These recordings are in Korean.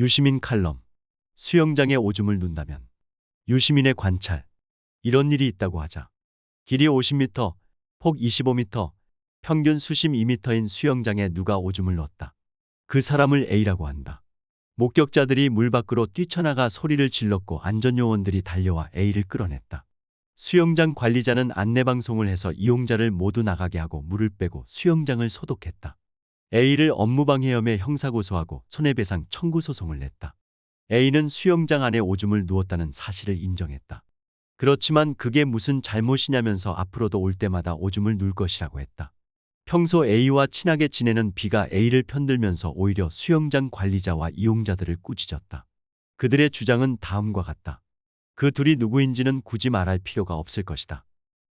유시민 칼럼. 수영장에 오줌을 눈다면. 유시민의 관찰. 이런 일이 있다고 하자. 길이 50m, 폭 25m, 평균 수심 2m인 수영장에 누가 오줌을 넣었다. 그 사람을 A라고 한다. 목격자들이 물 밖으로 뛰쳐나가 소리를 질렀고 안전요원들이 달려와 A를 끌어냈다. 수영장 관리자는 안내방송을 해서 이용자를 모두 나가게 하고 물을 빼고 수영장을 소독했다. A를 업무방해 혐의 형사고소하고 손해배상 청구 소송을 냈다. A는 수영장 안에 오줌을 누웠다는 사실을 인정했다. 그렇지만 그게 무슨 잘못이냐면서 앞으로도 올 때마다 오줌을 눌 것이라고 했다. 평소 A와 친하게 지내는 B가 A를 편들면서 오히려 수영장 관리자와 이용자들을 꾸짖었다. 그들의 주장은 다음과 같다. 그 둘이 누구인지는 굳이 말할 필요가 없을 것이다.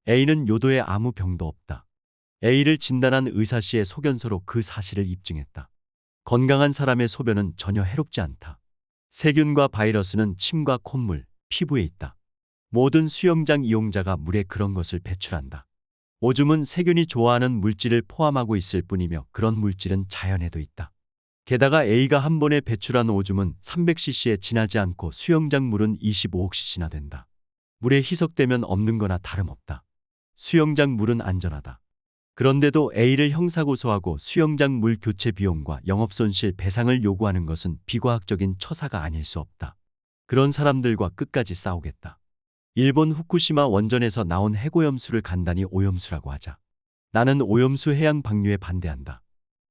A는 요도에 아무 병도 없다. A를 진단한 의사 씨의 소견서로 그 사실을 입증했다. 건강한 사람의 소변은 전혀 해롭지 않다. 세균과 바이러스는 침과 콧물, 피부에 있다. 모든 수영장 이용자가 물에 그런 것을 배출한다. 오줌은 세균이 좋아하는 물질을 포함하고 있을 뿐이며 그런 물질은 자연에도 있다. 게다가 A가 한 번에 배출한 오줌은 300cc에 지나지 않고 수영장 물은 25cc나 된다. 물에 희석되면 없는 거나 다름없다. 수영장 물은 안전하다. 그런데도 A를 형사고소하고 수영장 물 교체 비용과 영업손실 배상을 요구하는 것은 비과학적인 처사가 아닐 수 없다. 그런 사람들과 끝까지 싸우겠다. 일본 후쿠시마 원전에서 나온 해고염수를 간단히 오염수라고 하자. 나는 오염수 해양 방류에 반대한다.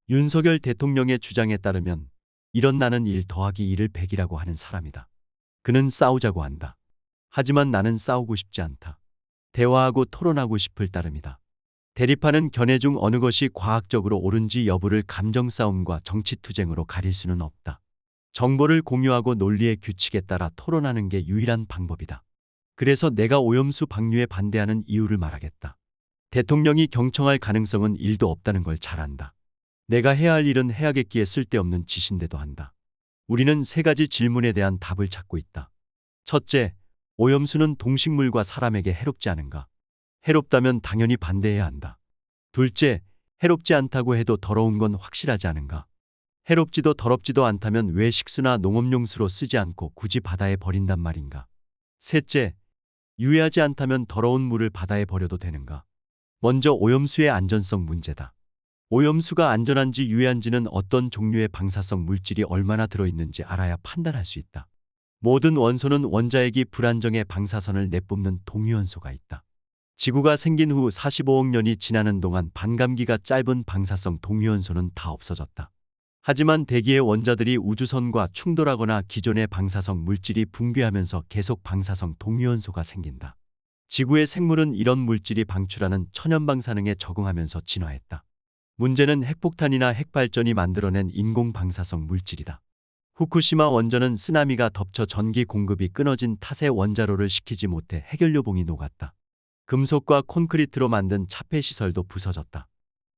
윤석열 대통령의 주장에 따르면 이런 나는 1 더하기 1을 100이라고 하는 사람이다. 그는 싸우자고 한다. 하지만 나는 싸우고 싶지 않다. 대화하고 토론하고 싶을 따름이다. 대립하는 견해 중 어느 것이 과학적으로 옳은지 여부를 감정 싸움과 정치 투쟁으로 가릴 수는 없다. 정보를 공유하고 논리의 규칙에 따라 토론하는 게 유일한 방법이다. 그래서 내가 오염수 방류에 반대하는 이유를 말하겠다. 대통령이 경청할 가능성은 1도 없다는 걸 잘 안다. 내가 해야 할 일은 해야겠기에 쓸데없는 짓인데도 한다. 우리는 세 가지 질문에 대한 답을 찾고 있다. 첫째, 오염수는 동식물과 사람에게 해롭지 않은가? 해롭다면 당연히 반대해야 한다. 둘째, 해롭지 않다고 해도 더러운 건 확실하지 않은가? 해롭지도 더럽지도 않다면 왜 식수나 농업용수로 쓰지 않고 굳이 바다에 버린단 말인가? 셋째, 유해하지 않다면 더러운 물을 바다에 버려도 되는가? 먼저 오염수의 안전성 문제다. 오염수가 안전한지 유해한지는 어떤 종류의 방사성 물질이 얼마나 들어있는지 알아야 판단할 수 있다. 모든 원소는 원자핵이 불안정해 방사선을 내뿜는 동위원소가 있다. 지구가 생긴 후 45억 년이 지나는 동안 반감기가 짧은 방사성 동위원소는 다 없어졌다. 하지만 대기의 원자들이 우주선과 충돌하거나 기존의 방사성 물질이 붕괴하면서 계속 방사성 동위원소가 생긴다. 지구의 생물은 이런 물질이 방출하는 천연 방사능에 적응하면서 진화했다. 문제는 핵폭탄이나 핵발전이 만들어낸 인공 방사성 물질이다. 후쿠시마 원전은 쓰나미가 덮쳐 전기 공급이 끊어진 탓에 원자로를 식히지 못해 해결료봉이 녹았다. 금속과 콘크리트로 만든 차폐 시설도 부서졌다.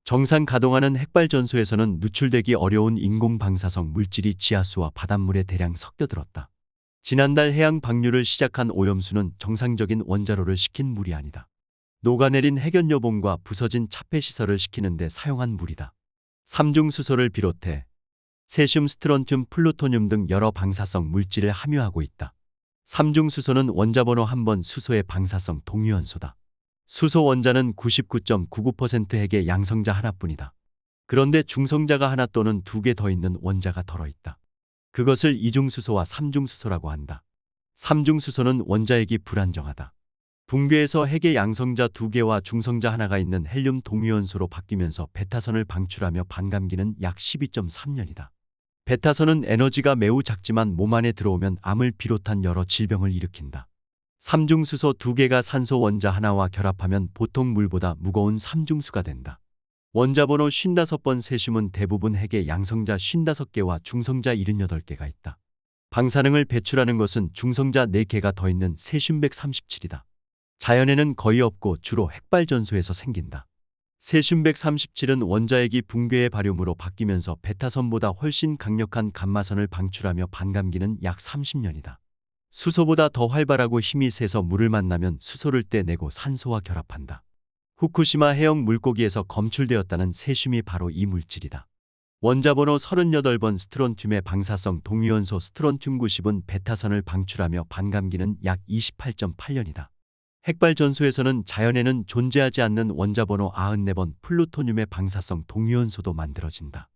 정상 가동하는 핵발전소에서는 누출되기 어려운 인공 방사성 물질이 지하수와 바닷물에 대량 섞여들었다. 지난달 해양 방류를 시작한 오염수는 정상적인 원자로를 식힌 물이 아니다. 녹아내린 해견여봉과 부서진 차폐 시설을 식히는데 사용한 물이다. 삼중수소를 비롯해 세슘, 스트론튬, 플루토늄 등 여러 방사성 물질을 함유하고 있다. 삼중수소는 원자번호 한 번 수소의 방사성 동위원소다. 수소 원자는 99.99% 핵의 양성자 하나뿐이다. 그런데 중성자가 하나 또는 두 개 더 있는 원자가 덜어 있다. 그것을 이중수소와 삼중수소라고 한다. 삼중수소는 원자핵이 불안정하다. 붕괴에서 핵의 양성자 두 개와 중성자 하나가 있는 헬륨 동위원소로 바뀌면서 베타선을 방출하며 반감기는 약 12.3년이다. 베타선은 에너지가 매우 작지만 몸 안에 들어오면 암을 비롯한 여러 질병을 일으킨다. 삼중수소 두 개가 산소 원자 하나와 결합하면 보통 물보다 무거운 삼중수가 된다. 원자 번호 55번 세슘은 대부분 핵의 양성자 55개와 중성자 78개가 있다. 방사능을 배출하는 것은 중성자 4개가 더 있는 세슘 137이다. 자연에는 거의 없고 주로 핵발전소에서 생긴다. 세슘 137은 원자핵이 붕괴의 발효물로 바뀌면서 베타선보다 훨씬 강력한 감마선을 방출하며 반감기는 약 30년이다. 수소보다 더 활발하고 힘이 세서 물을 만나면 수소를 떼내고 산소와 결합한다. 후쿠시마 해역 물고기에서 검출되었다는 세슘이 바로 이 물질이다. 원자번호 38번 스트론튬의 방사성 동위원소 스트론튬 90은 베타선을 방출하며 반감기는 약 28.8년이다. 핵발 전소에서는 자연에는 존재하지 않는 원자번호 94번 플루토늄의 방사성 동위원소도 만들어진다.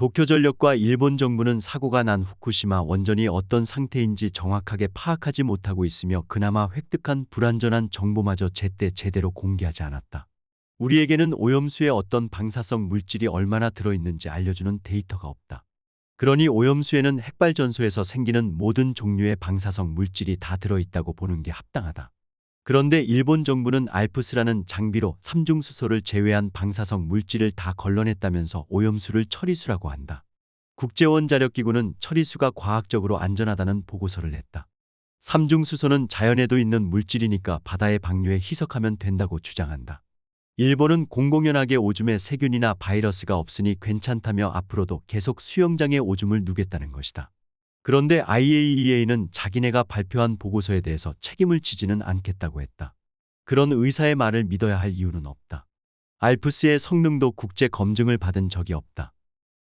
도쿄전력과 일본 정부는 사고가 난 후쿠시마 원전이 어떤 상태인지 정확하게 파악하지 못하고 있으며 그나마 획득한 불완전한 정보마저 제때 제대로 공개하지 않았다. 우리에게는 오염수에 어떤 방사성 물질이 얼마나 들어있는지 알려주는 데이터가 없다. 그러니 오염수에는 핵발전소에서 생기는 모든 종류의 방사성 물질이 다 들어있다고 보는 게 합당하다. 그런데 일본 정부는 알프스라는 장비로 삼중 수소를 제외한 방사성 물질을 다 걸러냈다면서 오염수를 처리수라고 한다. 국제원 자력기구는 처리수가 과학적으로 안전하다는 보고서를 냈다. 삼중 수소는 자연에도 있는 물질이니까 바다의 방류에 희석하면 된다고 주장한다. 일본은 공공연하게 오줌에 세균이나 바이러스가 없으니 괜찮다며 앞으로도 계속 수영장에 오줌을 누겠다는 것이다. 그런데 IAEA는 자기네가 발표한 보고서에 대해서 책임을 지지는 않겠다고 했다. 그런 의사의 말을 믿어야 할 이유는 없다. 알프스의 성능도 국제 검증을 받은 적이 없다.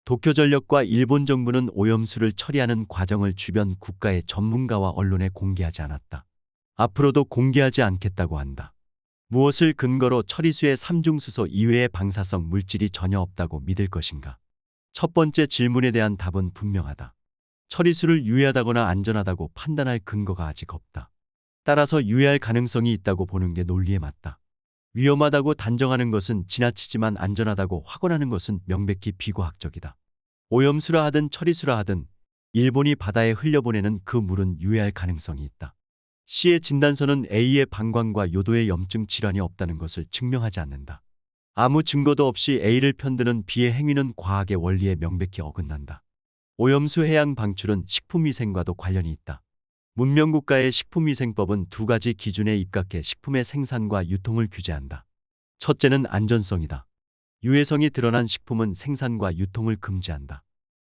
도쿄전력과 일본 정부는 오염수를 처리하는 과정을 주변 국가의 전문가와 언론에 공개하지 않았다. 앞으로도 공개하지 않겠다고 한다. 무엇을 근거로 처리수의 삼중수소 이외의 방사성 물질이 전혀 없다고 믿을 것인가? 첫 번째 질문에 대한 답은 분명하다. 처리수를 유해하다거나 안전하다고 판단할 근거가 아직 없다. 따라서 유해할 가능성이 있다고 보는 게 논리에 맞다. 위험하다고 단정하는 것은 지나치지만 안전하다고 확언하는 것은 명백히 비과학적이다. 오염수라 하든 처리수라 하든 일본이 바다에 흘려보내는 그 물은 유해할 가능성이 있다. C의 진단서는 A의 방광과 요도의 염증 질환이 없다는 것을 증명하지 않는다. 아무 증거도 없이 A를 편드는 B의 행위는 과학의 원리에 명백히 어긋난다. 오염수 해양 방출은 식품위생과도 관련이 있다. 문명국가의 식품위생법은 두 가지 기준에 입각해 식품의 생산과 유통을 규제한다. 첫째는 안전성이다. 유해성이 드러난 식품은 생산과 유통을 금지한다.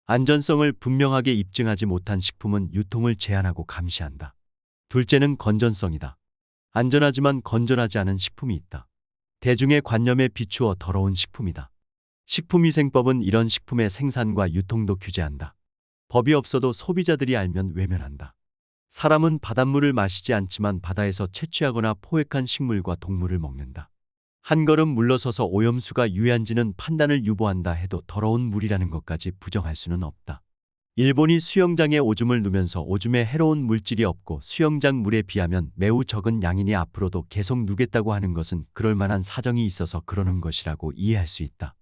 안전성을 분명하게 입증하지 못한 식품은 유통을 제한하고 감시한다. 둘째는 건전성이다. 안전하지만 건전하지 않은 식품이 있다. 대중의 관념에 비추어 더러운 식품이다. 식품위생법은 이런 식품의 생산과 유통도 규제한다. 법이 없어도 소비자들이 알면 외면한다. 사람은 바닷물을 마시지 않지만 바다에서 채취하거나 포획한 식물과 동물을 먹는다. 한 걸음 물러서서 오염수가 유해한지는 판단을 유보한다 해도 더러운 물이라는 것까지 부정할 수는 없다. 일본이 수영장에 오줌을 누면서 오줌에 해로운 물질이 없고 수영장 물에 비하면 매우 적은 양이니 앞으로도 계속 누겠다고 하는 것은 그럴 만한 사정이 있어서 그러는 것이라고 이해할 수 있다.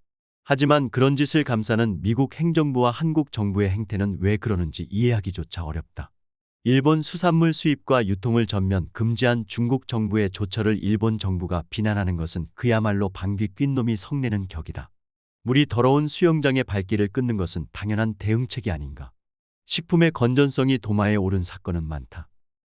하지만 그런 짓을 감싸는 미국 행정부와 한국 정부의 행태는 왜 그러는지 이해하기조차 어렵다. 일본 수산물 수입과 유통을 전면 금지한 중국 정부의 조처를 일본 정부가 비난하는 것은 그야말로 방귀 낀 놈이 성내는 격이다. 물이 더러운 수영장의 발길을 끊는 것은 당연한 대응책이 아닌가. 식품의 건전성이 도마에 오른 사건은 많다.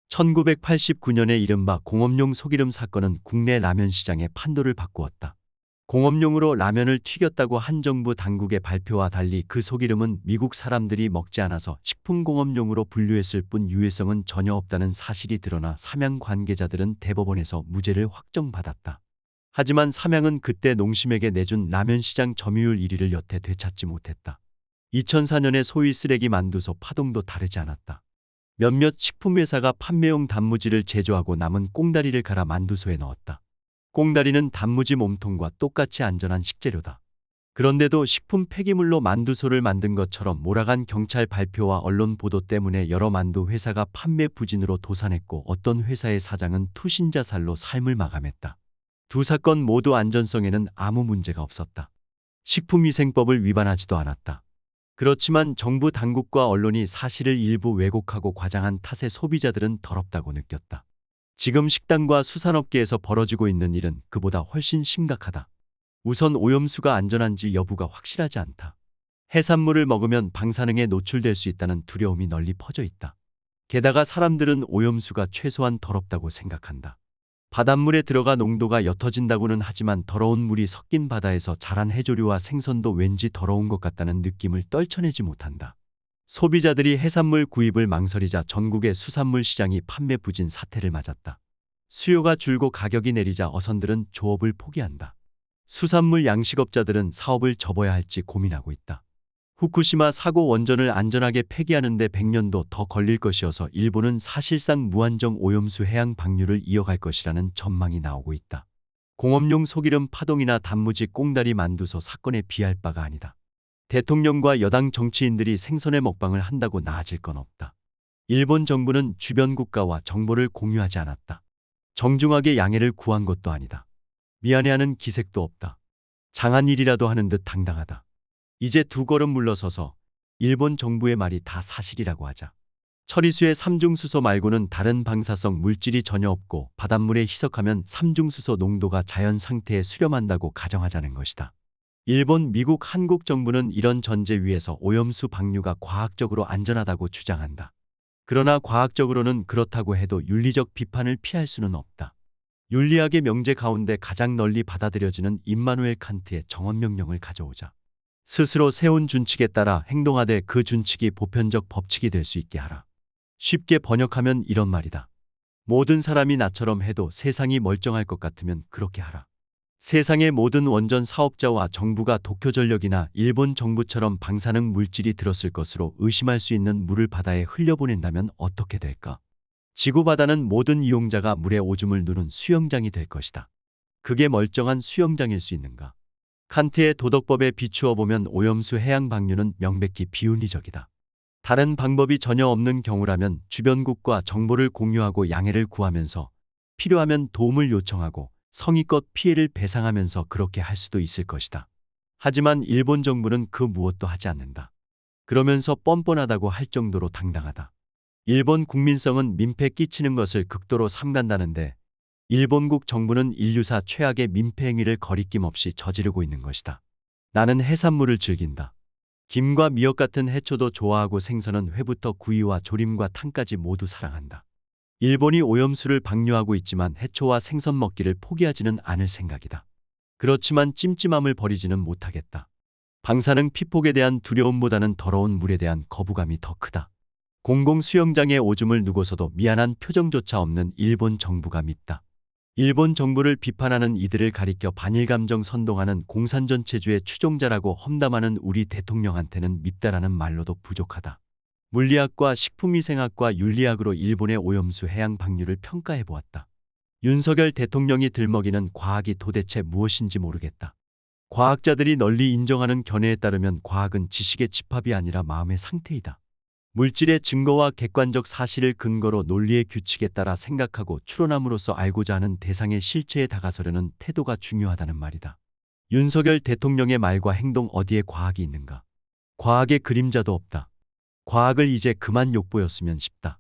1989년에 이른바 공업용 소기름 사건은 국내 라면 시장의 판도를 바꾸었다. 공업용으로 라면을 튀겼다고 한 정부 당국의 발표와 달리 그 소기름은 미국 사람들이 먹지 않아서 식품공업용으로 분류했을 뿐 유해성은 전혀 없다는 사실이 드러나 삼양 관계자들은 대법원에서 무죄를 확정받았다. 하지만 삼양은 그때 농심에게 내준 라면 시장 점유율 1위를 여태 되찾지 못했다. 2004년에 소위 쓰레기 만두소 파동도 다르지 않았다. 몇몇 식품회사가 판매용 단무지를 제조하고 남은 꽁다리를 갈아 만두소에 넣었다. 꽁다리는 단무지 몸통과 똑같이 안전한 식재료다. 그런데도 식품 폐기물로 만두소를 만든 것처럼 몰아간 경찰 발표와 언론 보도 때문에 여러 만두 회사가 판매 부진으로 도산했고 어떤 회사의 사장은 투신자살로 삶을 마감했다. 두 사건 모두 안전성에는 아무 문제가 없었다. 식품위생법을 위반하지도 않았다. 그렇지만 정부 당국과 언론이 사실을 일부 왜곡하고 과장한 탓에 소비자들은 더럽다고 느꼈다. 지금 식당과 수산업계에서 벌어지고 있는 일은 그보다 훨씬 심각하다. 우선 오염수가 안전한지 여부가 확실하지 않다. 해산물을 먹으면 방사능에 노출될 수 있다는 두려움이 널리 퍼져 있다. 게다가 사람들은 오염수가 최소한 더럽다고 생각한다. 바닷물에 들어가 농도가 옅어진다고는 하지만 더러운 물이 섞인 바다에서 자란 해조류와 생선도 왠지 더러운 것 같다는 느낌을 떨쳐내지 못한다. 소비자들이 해산물 구입을 망설이자 전국의 수산물 시장이 판매 부진 사태를 맞았다. 수요가 줄고 가격이 내리자 어선들은 조업을 포기한다. 수산물 양식업자들은 사업을 접어야 할지 고민하고 있다. 후쿠시마 사고 원전을 안전하게 폐기하는데 100년도 더 걸릴 것이어서 일본은 사실상 무한정 오염수 해양 방류를 이어갈 것이라는 전망이 나오고 있다. 공업용 소기름 파동이나 단무지 꽁다리 만두소 사건에 비할 바가 아니다. 대통령과 여당 정치인들이 생선의 먹방을 한다고 나아질 건 없다. 일본 정부는 주변 국가와 정보를 공유하지 않았다. 정중하게 양해를 구한 것도 아니다. 미안해하는 기색도 없다. 장한 일이라도 하는 듯 당당하다. 이제 두 걸음 물러서서 일본 정부의 말이 다 사실이라고 하자. 처리수의 삼중수소 말고는 다른 방사성 물질이 전혀 없고 바닷물에 희석하면 삼중수소 농도가 자연 상태에 수렴한다고 가정하자는 것이다. 일본, 미국, 한국 정부는 이런 전제 위에서 오염수 방류가 과학적으로 안전하다고 주장한다. 그러나 과학적으로는 그렇다고 해도 윤리적 비판을 피할 수는 없다. 윤리학의 명제 가운데 가장 널리 받아들여지는 임마누엘 칸트의 정언명령을 가져오자. 스스로 세운 준칙에 따라 행동하되 그 준칙이 보편적 법칙이 될 수 있게 하라. 쉽게 번역하면 이런 말이다. 모든 사람이 나처럼 해도 세상이 멀쩡할 것 같으면 그렇게 하라. 세상의 모든 원전 사업자와 정부가 도쿄전력이나 일본 정부처럼 방사능 물질이 들었을 것으로 의심할 수 있는 물을 바다에 흘려보낸다면 어떻게 될까? 지구 바다는 모든 이용자가 물에 오줌을 누는 수영장이 될 것이다. 그게 멀쩡한 수영장일 수 있는가? 칸트의 도덕법에 비추어 보면 오염수 해양 방류는 명백히 비윤리적이다. 다른 방법이 전혀 없는 경우라면 주변국과 정보를 공유하고 양해를 구하면서 필요하면 도움을 요청하고 성의껏 피해를 배상하면서 그렇게 할 수도 있을 것이다. 하지만 일본 정부는 그 무엇도 하지 않는다. 그러면서 뻔뻔하다고 할 정도로 당당하다. 일본 국민성은 민폐 끼치는 것을 극도로 삼간다는데 일본국 정부는 인류사 최악의 민폐 행위를 거리낌 없이 저지르고 있는 것이다. 나는 해산물을 즐긴다. 김과 미역 같은 해초도 좋아하고 생선은 회부터 구이와 조림과 탕까지 모두 사랑한다. 일본이 오염수를 방류하고 있지만 해초와 생선 먹기를 포기하지는 않을 생각이다. 그렇지만 찜찜함을 버리지는 못하겠다. 방사능 피폭에 대한 두려움보다는 더러운 물에 대한 거부감이 더 크다. 공공 수영장에 오줌을 누고서도 미안한 표정조차 없는 일본 정부가 밉다. 일본 정부를 비판하는 이들을 가리켜 반일 감정 선동하는 공산전체주의 추종자라고 험담하는 우리 대통령한테는 밉다라는 말로도 부족하다. 물리학과 식품위생학과 윤리학으로 일본의 오염수 해양 방류를 평가해 보았다. 윤석열 대통령이 들먹이는 과학이 도대체 무엇인지 모르겠다. 과학자들이 널리 인정하는 견해에 따르면 과학은 지식의 집합이 아니라 마음의 상태이다. 물질의 증거와 객관적 사실을 근거로 논리의 규칙에 따라 생각하고 추론함으로써 알고자 하는 대상의 실체에 다가서려는 태도가 중요하다는 말이다. 윤석열 대통령의 말과 행동 어디에 과학이 있는가? 과학의 그림자도 없다. 과학을 이제 그만 욕보였으면 싶다.